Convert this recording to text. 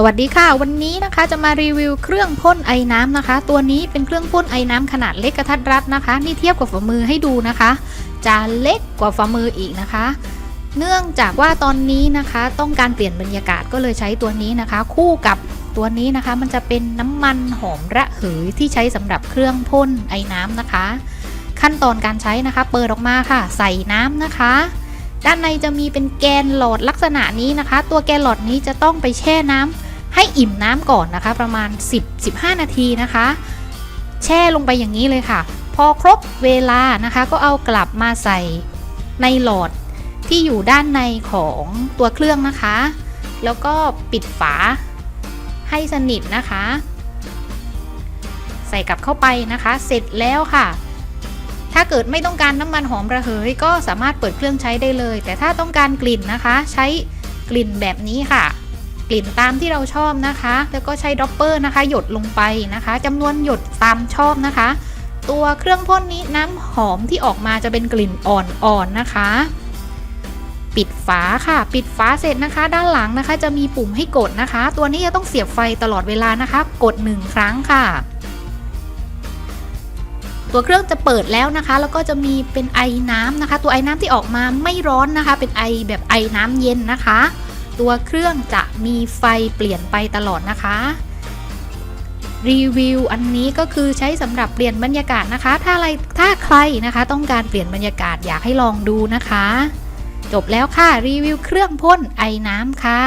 สวัสดีค่ะ วันนี้นะคะจะมารีวิวเครื่องพ่นไอน้ำนะคะ ตัวนี้เป็นเครื่องพ่นไอน้ำขนาดเล็กกระทัดรัดนะคะ นี่เทียบกับฝ่ามือให้ดูนะคะ จะเล็กกว่าฝ่ามืออีกนะคะ เนื่องจากว่าตอนนี้นะคะ ต้องการเปลี่ยนบรรยากาศก็เลยใช้ตัวนี้นะคะ คู่กับตัวนี้นะคะ มันจะเป็นน้ำมันหอมระเหยที่ใช้สำหรับเครื่องพ่นไอน้ำนะคะ ขั้นตอนการใช้นะคะ เปิดออกมาค่ะ ใส่น้ำนะคะด้านในจะมีเป็นแกนหลอดลักษณะนี้นะคะ ตัวแกนหลอดนี้จะต้องไปแช่น้ำ ให้อิ่มน้ำก่อนนะคะ ประมาณ 10-15 นาทีนะคะ แช่ลงไปอย่างนี้เลยค่ะ พอครบเวลานะคะ ก็เอากลับมาใส่ในหลอดที่อยู่ด้านในของตัวเครื่องนะคะ แล้วก็ปิดฝาให้สนิทนะคะ ใส่กลับเข้าไปนะคะ เสร็จแล้วค่ะ ถ้าเกิดไม่ต้องการน้ำมันหอมระเหย ก็สามารถเปิดเครื่องใช้ได้เลย แต่ถ้าต้องการกลิ่นนะคะ ใช้กลิ่นแบบนี้ค่ะ กลิ่นตามที่เราชอบนะคะ แล้วก็ใช้ดอปเปอร์นะคะ หยดลงไปนะคะจำนวนหยดตามชอบนะคะ ตัวเครื่องพ่นนี้น้ำหอมที่ออกมาจะเป็นกลิ่นอ่อนๆนะคะ ปิดฝาค่ะ ปิดฝาเสร็จนะคะ ด้านหลังนะคะ จะมีปุ่มให้กดนะคะ ตัวนี้จะต้องเสียบไฟตลอดเวลานะคะ กด 1 ครั้งค่ะตัวเครื่องจะเปิดแล้วนะคะ แล้วก็จะมีเป็นไอน้ำนะคะ ตัวไอน้ำที่ออกมาไม่ร้อนนะคะ เป็นไอแบบไอน้ำเย็นนะคะ ตัวเครื่องจะมีไฟเปลี่ยนไปตลอดนะคะ รีวิวอันนี้ก็คือใช้สำหรับเปลี่ยนบรรยากาศนะคะ ถ้าอะไรถ้าใครนะคะ ต้องการเปลี่ยนบรรยากาศอยากให้ลองดูนะคะ จบแล้วค่ะรีวิวเครื่องพ่นไอน้ำค่ะ